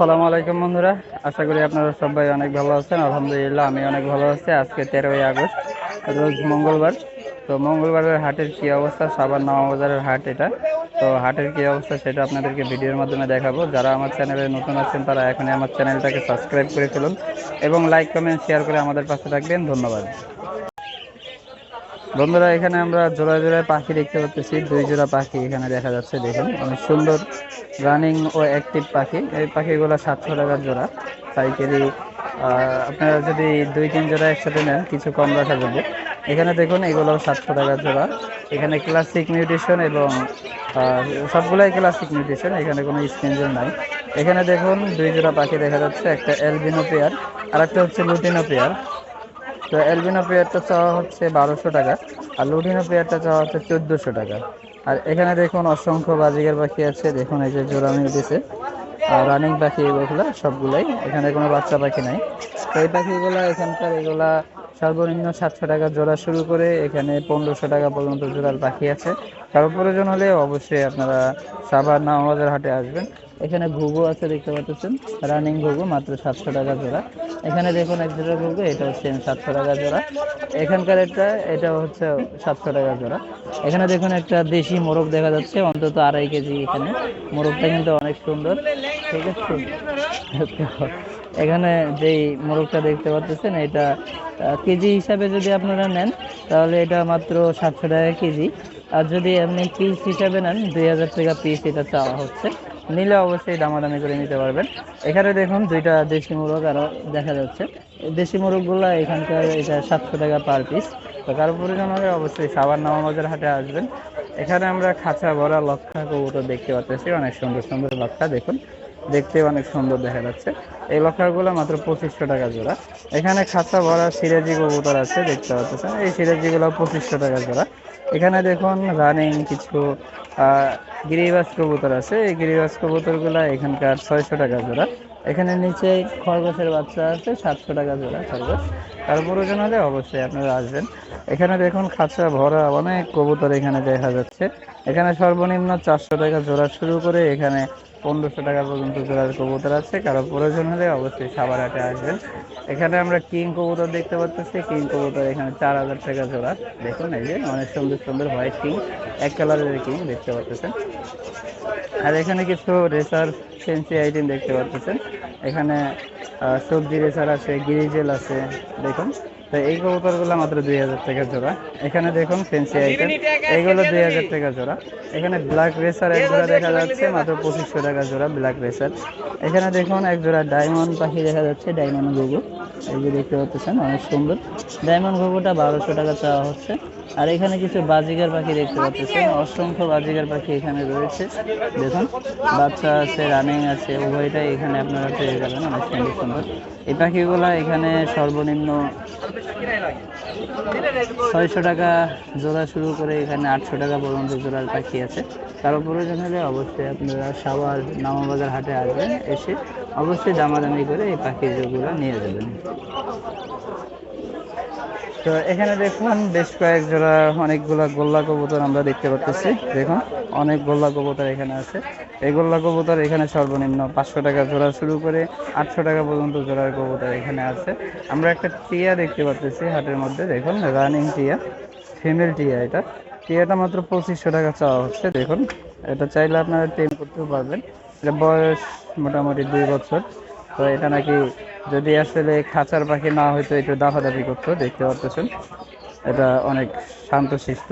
আসসালামু আলাইকুম বন্ধুরা। আশা করি আপনারা সবাই অনেক ভালো আছেন। আলহামদুলিল্লাহ, আমি অনেক ভালো আছি। আজকে তেরোই আগস্ট, রোজ মঙ্গলবার। তো মঙ্গলবারের হাটের কি অবস্থা? সাবান বাজারের হাট এটা। তো হাটের কি অবস্থা সেটা আপনাদেরকে ভিডিওর মাধ্যমে দেখাবো। যারা আমার চ্যানেলে নতুন আছেন, তারা এখনই আমার চ্যানেলটাকে সাবস্ক্রাইব করে ফেলুন এবং লাইক কমেন্ট শেয়ার করে আমাদের পাশে থাকবেন। ধন্যবাদ। বন্ধুরা, এখানে আমরা জোড়ায় জোড়ায় পাখি দেখতে পাচ্ছি। দুই জোড়া পাখি এখানে দেখা যাচ্ছে, দেখুন। অনেক সুন্দর রানিং ও অ্যাক্টিভ পাখি। এই পাখিগুলো সাতশো টাকার জোড়া পাইকারি আপনারা যদি দুই, তিন জোড়া একসাথে নেন, কিছু কম রাখা যাবে। এখানে দেখুন এগুলো সাতশো টাকার জোড়া। এখানে ক্লাসিক মিউটেশন এবং সবগুলাই ক্লাসিক মিউটেশন এখানে কোনো স্ক্রিনজোন নাই। এখানে দেখুন, দুই জোড়া পাখি দেখা যাচ্ছে, একটা এলবিনো পেয়ার আর একটা হচ্ছে লুটিনো পেয়ার তো অ্যালবিনো পেয়ারটা চাওয়া হচ্ছে বারোশো টাকা, আর লুডিনো পেয়ারটা চাওয়া হচ্ছে চোদ্দোশো টাকা। আর এখানে দেখুন অসংখ্য বাজিকার পাখি আছে, দেখুন এই যে জোড়া মিলতেছে আর রানিং পাখি এগুলো, সবগুলাই। এখানে কোনো বাচ্চা পাখি নাই। তো এই পাখিগুলো এখানকার এগুলা সর্বনিম্ন সাতশো টাকা জোড়া শুরু করে এখানে পনেরোশো টাকা পর্যন্ত জোড়ার পাখি আছে। কারও প্রয়োজন হলে অবশ্যই আপনারা সাভার নামাজের হাটে আসবেন। এখানে ঘুঘু আছে, দেখতে পাচ্ছেন। রানিং ঘুঘু, মাত্র সাতশো টাকা জোড়া। এখানে দেখুন এক জোড়া ঘুঘু এটা হচ্ছে সাতশো টাকা জোড়া। এখানকার একটা এটা হচ্ছে সাতশো টাকা জোড়া। এখানে দেখুন একটা দেশি মোরগ দেখা যাচ্ছে, অন্তত আড়াই কেজি এখানে। মোরগটা কিন্তু অনেক সুন্দর। ঠিক আছে? এখানে যেই মোরগটা দেখতে পাচ্ছেন, এটা কেজি হিসাবে যদি আপনারা নেন, তাহলে এটা মাত্র সাতশো টাকা কেজি। আর যদি আপনি পিস হিসাবে নেন, দুই হাজার টাকা পিস এটা চাওয়া হচ্ছে। নিলে অবশ্যই দামাদামি করে নিতে পারবেন। এখানে দেখুন, দুইটা দেশি মোরগ আরও দেখা যাচ্ছে। দেশি মোরগগুলো এখানকার এটা সাতশো টাকা পার পিস তো কারও প্রয়োজন হলে অবশ্যই সাবার নামাবাজার হাটে আসবেন। এখানে আমরা খাঁচা ভরা লক্ষা কবুতর দেখতে পাচ্ছি। অনেক সুন্দর সুন্দর লক্ষা দেখুন। দেখতে অনেক সুন্দর দেখা যাচ্ছে। এই লক্ষাগুলো মাত্র পঁচিশশো টাকা জোড়া। এখানে খাঁচা ভরা সিরাজি কবুতর আছে, দেখতে পাচ্ছেন। এই সিরাজিগুলো পঁচিশশো টাকা জোড়া। এখানে দেখুন রানিং কিছু গিরিবাস কবুতর আছে। এই গিরিবাস কবুতরগুলো এখানকার ছয়শো টাকা জোড়া। এখানে নিচে খরগোশের বাচ্চা আছে, সাতশো টাকা জোড়া খরগোশ। তার প্রয়োজন হলে অবশ্যই আপনারা আসবেন। এখানে দেখুন খাঁচা ভরা অনেক কবুতর এখানে দেখা যাচ্ছে। এখানে সর্বনিম্ন চারশো টাকা জোড়া শুরু করে এখানে পনেরোশো টাকা পর্যন্ত জোড়ার কবুতর আছে, কারও প্রয়োজন হলে অবশ্যই সাবার হাটে আসবেন। এখানে আমরা কিং কবুতর দেখতে পাচ্ছি, কিং কবুতর এখানে চার হাজার টাকা জোড়া। দেখুন, এই যে অনেক সুন্দর সুন্দর হোয়াইট কিং, এক কালারের কিং দেখতে পাচ্ছেন। আর এখানে কিছু রেসার ফেন্সি আইটেম দেখতে পাচ্ছেন। এখানে সবজি রেসার আছে গিরিজেল আছে, দেখুন। তো এই কবুতরগুলো মাত্র দুই হাজার টাকা জোড়া। এখানে দেখুন ফেন্সি আইটেম এইগুলো দুই হাজার টাকা জোড়া। এখানে ব্ল্যাক রেসার এক জোড়া দেখা যাচ্ছে মাত্র পঁচিশশো টাকা জোড়া ব্ল্যাক রেসার এখানে দেখুন এক জোড়া ডায়মন্ড পাখি দেখা যাচ্ছে ডায়মন্ড গুগু এই যে দেখতে পাচ্ছেন অনেক সুন্দর। ডায়মন্ড গুগুটা বারোশো টাকা চাওয়া হচ্ছে। আর এখানে কিছু বাজিগার পাখি দেখতে পাচ্ছেন অসংখ্য বাজিগার পাখি এখানে রয়েছে। দেখুন বাচ্চা আছে রানিং আছে উভয়টাই এখানে আপনারা পেয়ে যাবেন অনেক সুন্দর সুন্দর। এই পাখিগুলো এখানে সর্বনিম্ন ছয়শো টাকা জোড়া শুরু করে এখানে আটশো টাকা পর্যন্ত জোড়ার পাখি আছে। তার প্রয়োজন হলে অবশ্যই আপনারা সাবার নামাবাজার হাটে আসবেন, এসে অবশ্যই দামাদামি করে এই পাখির জোগুলো নিয়ে যাবেন। তো এখানে দেখুন বেশ কয়েক জোড়া অনেকগুলা গোল্লা কবুতর আমরা দেখতে পাচ্ছি। দেখুন, অনেক গোল্লা কবুতর এখানে আছে। এই গোল্লা কবুতর এখানে সর্বনিম্ন পাঁচশো টাকা জোড়া শুরু করে আটশো টাকা পর্যন্ত জোড়ার কবুতর এখানে আছে। আমরা একটা টিয়া দেখতে পাচ্ছি হাটের মধ্যে, দেখুন রানিং টিয়া ফিমেল টিয়া এটা। টিয়াটা মাত্র পঁচিশশো টাকা চাওয়া হচ্ছে, দেখুন। এটা চাইলে আপনারা টেম করতেও পারবেন। এটা বয়স মোটামুটি দুই বছর, তো এটা নাকি যদি আসলে খাঁচার পাখি না হয়তো একটু দাফাদাফি করতো, দেখতে পাচ্ছেন এটা অনেক শান্তশিষ্ট।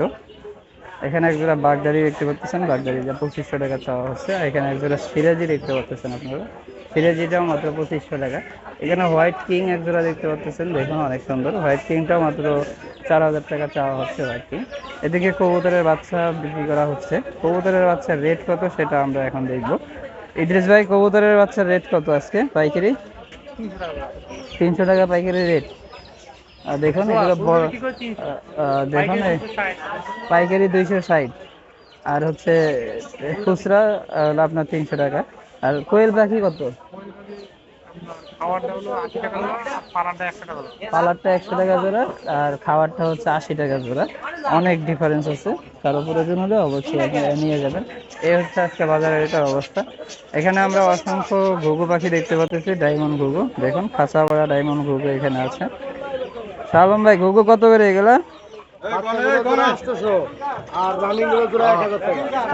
এখানে একজোড়া বাগদারি দেখতে পাচ্ছেন বাগদারি যা পঁচিশশো টাকা চাওয়া হচ্ছে, আর এখানে একজোড়া সিরাজি দেখতে পাচ্ছেন আপনারা। সিরাজিটাও মাত্র পঁচিশশো টাকা। এখানে হোয়াইট কিং একজোড়া দেখতে পাচ্ছেন, দেখুন অনেক সুন্দর। হোয়াইট কিংটাও মাত্র চার হাজার টাকা চাওয়া হচ্ছে হোয়াইট কিং। এদিকে কবুতরের বাচ্চা বিক্রি করা হচ্ছে। কবুতরের বাচ্চার রেট কত সেটা আমরা এখন দেখব। ইদ্রিস ভাই, কবুতরের বাচ্চার রেট কত আজকে? পাইকারি? তিনশো টাকা পাইকারি রেট। দেখুন এগুলো বড় দেখুন পাইকারি দুইশো ষাট। আর হচ্ছে খুচরা আপনার তিনশো টাকা। আর কোয়েল পাখি কত? হলো পালারটা একশো টাকা জোড়া। আর খাবারটা হচ্ছে আশি টাকা জোড়া। অনেক ডিফারেন্স আছে। কারও প্রয়োজন হলে অবশ্যই নিয়ে যাবেন। এই হচ্ছে আজকে বাজারের এটার অবস্থা। এখানে আমরা অসংখ্য ঘুঘু পাখি দেখতে পাচ্ছি ডায়মন্ড ঘুঘু। দেখুন খাঁচা পড়া ডায়মন্ড ঘুঘু এখানে আছে। শালম ভাই ঘুঘু কত করে এগুলা?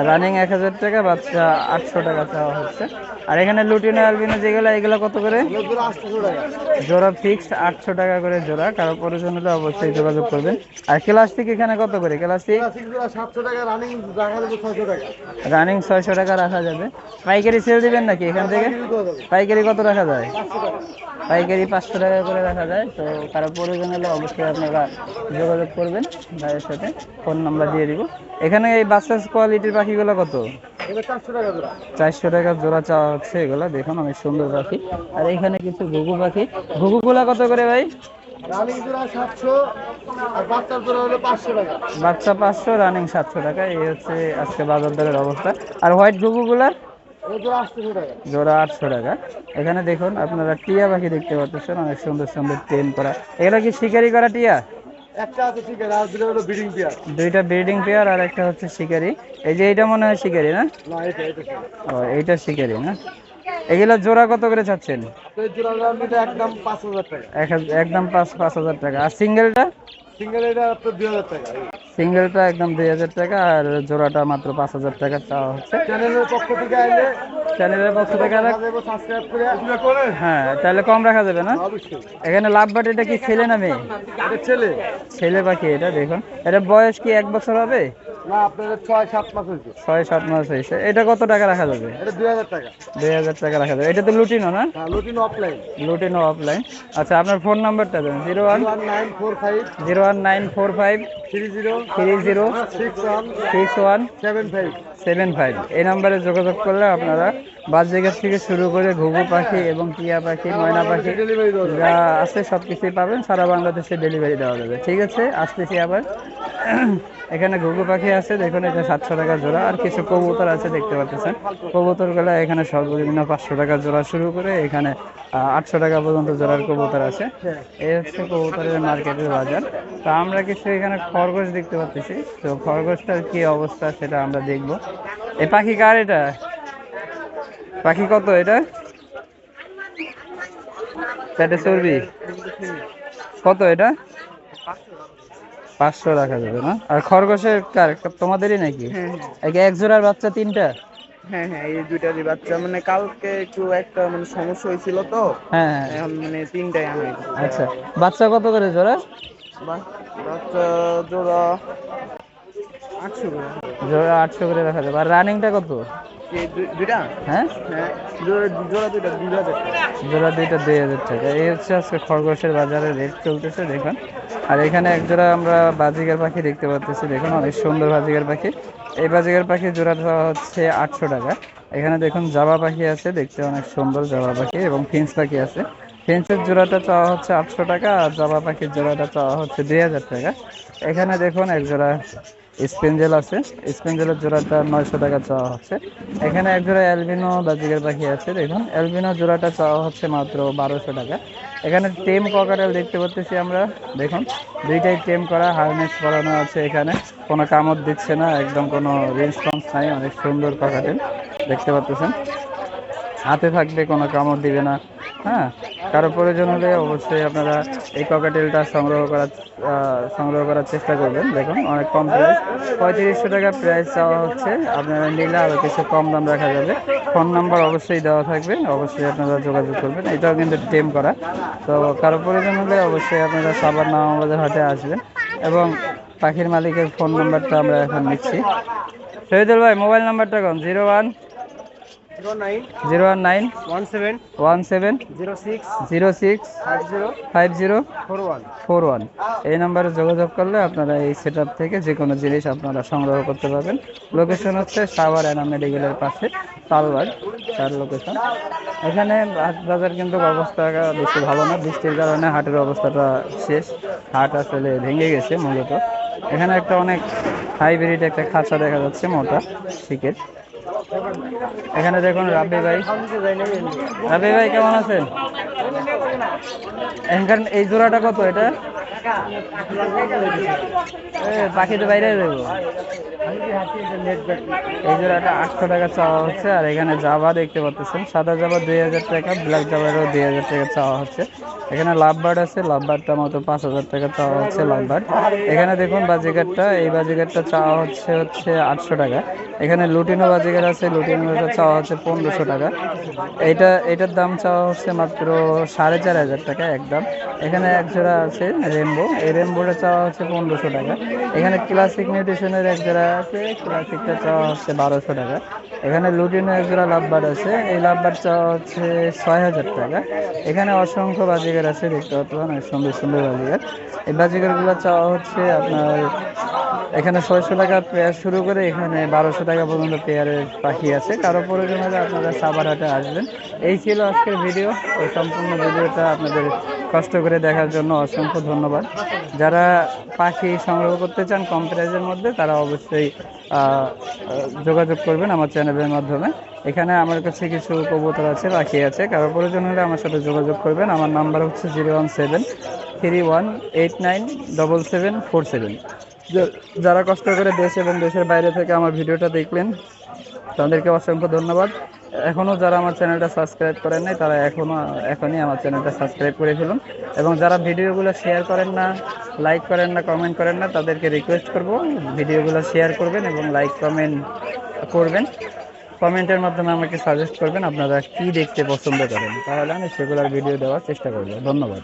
রানিং এক হাজার টাকা। বাচ্চা আটশো টাকা চাওয়া হচ্ছে। আর এখানে লুটিনো আলবিনো যেগুলো এগুলো কত করে? জোড়া আটশো টাকা। জোড়া ফিক্সড আটশো টাকা করে জোড়া। কারও প্রয়োজন হলে অবশ্যই যোগাযোগ করবেন। আর ক্লাস্টিক এখানে কত করে? ক্লাস্টিক ক্লাসিক রানিং ছয়শো টাকা। রাখা যাবে। পাইকারি সেল দিবেন নাকি এখান থেকে? পাইকারি কত রাখা যায়? পাইকারি পাঁচশো টাকা করে রাখা যায়। তো কারও প্রয়োজন হলে অবশ্যই আপনারা যোগাযোগ করবেন। ভাইয়ের সাথে। ফোন নাম্বার দিয়ে দিব। এখানে এই বাচ্চাস কোয়ালিটির পাখিগুলো কত? চারশো টাকা জোড়া। চারশো টাকা জোড়া চাওয়া হচ্ছে এগুলো। দেখুন অনেক সুন্দর পাখি। আর এখানে কিছু ঘুঘু পাখি। ঘুঘুগুলা কত করে ভাই? বাচ্চা পাঁচশো রানিং সাতশো টাকা। এই হচ্ছে আজকে বাজার দরের অবস্থা। আর হোয়াইট ঘুঘুগুলা? জোড়া আটশো টাকা। জোড়া আটশো টাকা। এখানে দেখুন আপনারা টিয়া পাখি দেখতে পাচ্ছেন। অনেক সুন্দর সুন্দর ট্রেন করা। এগুলো কি শিকারি করা টিয়া? একটা আছে শিকারি আর দুটো হলো ব্রিডিং পেয়ার দুইটা ব্রিডিং পেয়ার আর একটা হচ্ছে শিকারি। এই যে এটা মনে হয় শিকারি না? না এটা এটা ও এইটা শিকারি না? এগুলা জোড়া কত করে চাচ্ছেন? একদম পাঁচ হাজার টাকা। একদম পাঁচ পাঁচ হাজার টাকা। আর সিঙ্গেলটা সিঙ্গেল এটা আপনার দুই হাজার টাকা। সিঙ্গেলটা একদম দুই হাজার টাকা আর জোড়াটা মাত্র পাঁচ হাজার টাকা চাওয়া হচ্ছে। চ্যানেলের পক্ষ থেকে আইলে চ্যানেলের পক্ষ থেকে সাবস্ক্রাইব করে করে? হ্যাঁ তাহলে কম রাখা যাবে না? এখানে লাভ বাট এটা কি ছেলে না মেয়ে? ছেলে। ছেলে পাখি এটা দেখুন। এটা বয়স কি এক বছর হবে? না আপনার ছয় সাত মাস হয়েছে। ছয় সাত মাস হয়েছে। এটা কত টাকা রাখা যাবে? এটা দুই হাজার টাকা। রাখা যাবে। এটা তো লুটিনো না? হ্যাঁ লুটিন অফলাইন লুটিনো অফলাইন আচ্ছা আপনার ফোন নাম্বারটা দেন। Zero one one nine four five zero one nine four five three zero three zero six one six one seven five. এই নাম্বারে যোগাযোগ করলে আপনারা বাজেগার থেকে শুরু করে ঘুঘু পাখি এবং টিয়া পাখি ময়না পাখি যা আছে সব কিছুই পাবেন। সারা বাংলাদেশে ডেলিভারি দেওয়া যাবে। ঠিক আছে আসতেছি আবার। এখানে ঘুঘু পাখি আছে, দেখুন এটা সাতশো টাকা জোড়া। আর কিছু কবুতর আছে, দেখতে পাচ্ছেন। কবুতরগুলো এখানে সর্বনিম্ন পাঁচশো টাকা জোড়া শুরু করে এখানে আটশো টাকা পর্যন্ত জোড়ার কবুতর আছে। এই হচ্ছে কবুতরের মার্কেটের বাজার। তো আমরা কিছু এখানে খরগোশ দেখতে পাচ্ছি। তো খরগোশটার কি অবস্থা সেটা আমরা দেখব। এই পাখি কার এটা? পাখি কত এটা? পেটে চর্বি। কত এটা? পাঁচশো রাখা যাবে না? আর খরগোশের কার? তোমাদেরই নাকি? এক জোড়ার বাচ্চা তিনটা? হ্যাঁ হ্যাঁ এই দুইটারই বাচ্চা। মানে কালকে একটু একটা মানে সমস্যা হয়েছিল তো। হ্যাঁ হ্যাঁ। এখন মানে তিনটাই আমি আচ্ছা বাচ্চা কত করে জোড়া? বাচ্চা জোড়া আটশো করে। জোড়া আটশো করে রাখা যাবে। আর রানিংটা কত? দুইটা? হ্যাঁ? হ্যাঁ জোড়া জোড়া দুইটা দুই হাজার টাকা। জোড়া দুইটা দুই হাজার টাকা। এই হচ্ছে আজকে খরগোশের বাজারে রেট চলতেছে দেখুন। আর এখানে এক জোড়া আমরা বাজিগার পাখি দেখতে পাচ্ছি দেখুন অনেক সুন্দর বাজিগার পাখি। এই বাজিগার পাখি জোড়াটা হচ্ছে আটশো টাকা। এখানে দেখুন জাবা পাখি আছে দেখতে অনেক সুন্দর জাবা পাখি এবং ফিন্স পাখি আছে। ফিন্সের জোড়াটা চাওয়া হচ্ছে আটশো টাকা আর জাবা পাখির জোড়াটা চাওয়া হচ্ছে দুই হাজার টাকা। এখানে দেখুন এক জোড়া স্পেঞ্জেল আছে। স্পেঞ্জেলের জোড়াটা নয়শো টাকা চাওয়া হচ্ছে। এখানে এক জোড়া অ্যালবিনো বাজিকের পাখি আছে, দেখুন। অ্যালবিনো জোড়াটা চাওয়া হচ্ছে মাত্র বারোশো টাকা। এখানে টেম ককাটেল দেখতে পাচ্ছি আমরা, দেখুন। দুইটাই টেম করা, হারনেস করানো আছে এখানে। কোনো কামড় দিচ্ছে না, একদম কোনো রেসপন্স নাই, অনেক সুন্দর ককাটেল দেখতে পাচ্ছেন হাতে থাকবে কোনো কামড় দিবে না হ্যাঁ? কারও প্রয়োজন হলে অবশ্যই আপনারা এই ককাটেলটা সংগ্রহ করার সংগ্রহ করার চেষ্টা করবেন। দেখুন, অনেক কম প্রাইস পঁয়ত্রিশশো টাকা প্রাইস চাওয়া হচ্ছে। আপনারা নিলে আরও কিছু কম দাম রাখা যাবে। ফোন নাম্বার অবশ্যই দেওয়া থাকবে। অবশ্যই আপনারা যোগাযোগ করবেন। এটাও কিন্তু টেম করা। তো কারও প্রয়োজন হলে অবশ্যই আপনারা সাবার নামাবাজার হাটে আসবেন এবং পাখির মালিকের ফোন নাম্বারটা আমরা এখন নিচ্ছি। শহীদুল ভাই মোবাইল নাম্বারটা কোন? Zero one zero one nine one seven one seven zero six zero six five zero five zero four one four one এই নাম্বারে যোগাযোগ করলে আপনারা এই সেট থেকে যে কোনো জিনিস আপনারা সংগ্রহ করতে পারবেন। লোকেশন হচ্ছে সাভার অ্যানা মেডিকেলের পাশে তালবাগ তার লোকেশন এখানে হাট বাজার কিন্তু অবস্থা বেশি ভালো না, বৃষ্টির কারণে হাটের অবস্থাটা শেষ। হাট আসলে ভেঙে গেছে মূলত। এখানে একটা অনেক হাইব্রিড একটা খাঁচা দেখা যাচ্ছে মোটা শিকের এখানে দেখুন রাব্বি ভাই। রাব্বি ভাই কেমন আছেন? এখানে এই জোড়াটা কত এটা? পাখি তো বাইরে দেবো এই জোড়াটা আটশো টাকা চাওয়া হচ্ছে, আর এখানে জাবা দেখতে পাচ্ছেন। সাদা জাবা দুই হাজার টাকা ব্ল্যাক জাবারও দুই হাজার টাকা চাওয়া হচ্ছে। এখানে লাভ বার্ড আছে লাভ বার্ডটা মতো পাঁচ হাজার টাকা চাওয়া হচ্ছে লাভ বার্ড এখানে দেখুন বাজিগারটা এই বাজিগারটা চাওয়া হচ্ছে হচ্ছে আটশো টাকা। এখানে লুটিনো বাজিগার আছে লুটিনোটা চাওয়া হচ্ছে পনেরোশো টাকা। এইটা এটার দাম চাওয়া হচ্ছে মাত্র সাড়ে চার হাজার টাকা একদম। এখানে এক জোড়া আছে রেনবো এই রেনবোটা চাওয়া হচ্ছে পনেরোশো টাকা। এখানে ক্লাসিক নিউট্রিশনের এক জোড়া আছে ক্লাসিকটা চাওয়া হচ্ছে বারোশো টাকা। এখানে লুটিনো এক জোড়া লাভবার আছে, এই লাভবার চাওয়া হচ্ছে ছয় হাজার টাকা। এখানে অসংখ্য বাজিগার আছে, দেখতে পাচ্ছেন, অনেক সুন্দর সুন্দর বাজিগার। এই বাজিগারগুলো চাওয়া হচ্ছে আপনার, এখানে ছয়শো টাকা পেয়ার শুরু করে এখানে বারোশো টাকা পর্যন্ত পেয়ারের পাখি আছে। কারও প্রয়োজন হলে আপনারা সাবারহাটে আসবেন। এই ছিল আজকের ভিডিও ওই সম্পূর্ণ ভিডিওটা আপনাদের কষ্ট করে দেখার জন্য অসংখ্য ধন্যবাদ। যারা পাখি সংগ্রহ করতে চান কম প্রাইজের মধ্যে, তারা অবশ্যই যোগাযোগ করবেন আমার চ্যানেলের মাধ্যমে। এখানে আমার কাছে কিছু কবুতর আছে, পাখি আছে। কারও প্রয়োজন হলে আমার সাথে যোগাযোগ করবেন। আমার নাম্বার হচ্ছে zero one seven three one eight nine double seven four seven. যারা কষ্ট করে দেশ এবং দেশের বাইরে থেকে আমার ভিডিওটা দেখলেন তাদেরকে অসংখ্য ধন্যবাদ। এখনও যারা আমার চ্যানেলটা সাবস্ক্রাইব করেন নাই, তারা এখনও এখনই আমার চ্যানেলটা সাবস্ক্রাইব করে ফেলুন। এবং যারা ভিডিওগুলো শেয়ার করেন না, লাইক করেন না, কমেন্ট করেন না, তাদেরকে রিকোয়েস্ট করব ভিডিওগুলো শেয়ার করবেন এবং লাইক, কমেন্ট করবেন। কমেন্টের মাধ্যমে আমাকে সাজেস্ট করবেন আপনারা কি দেখতে পছন্দ করেন। তাহলে আমি সেগুলোর ভিডিও দেওয়ার চেষ্টা করব। ধন্যবাদ।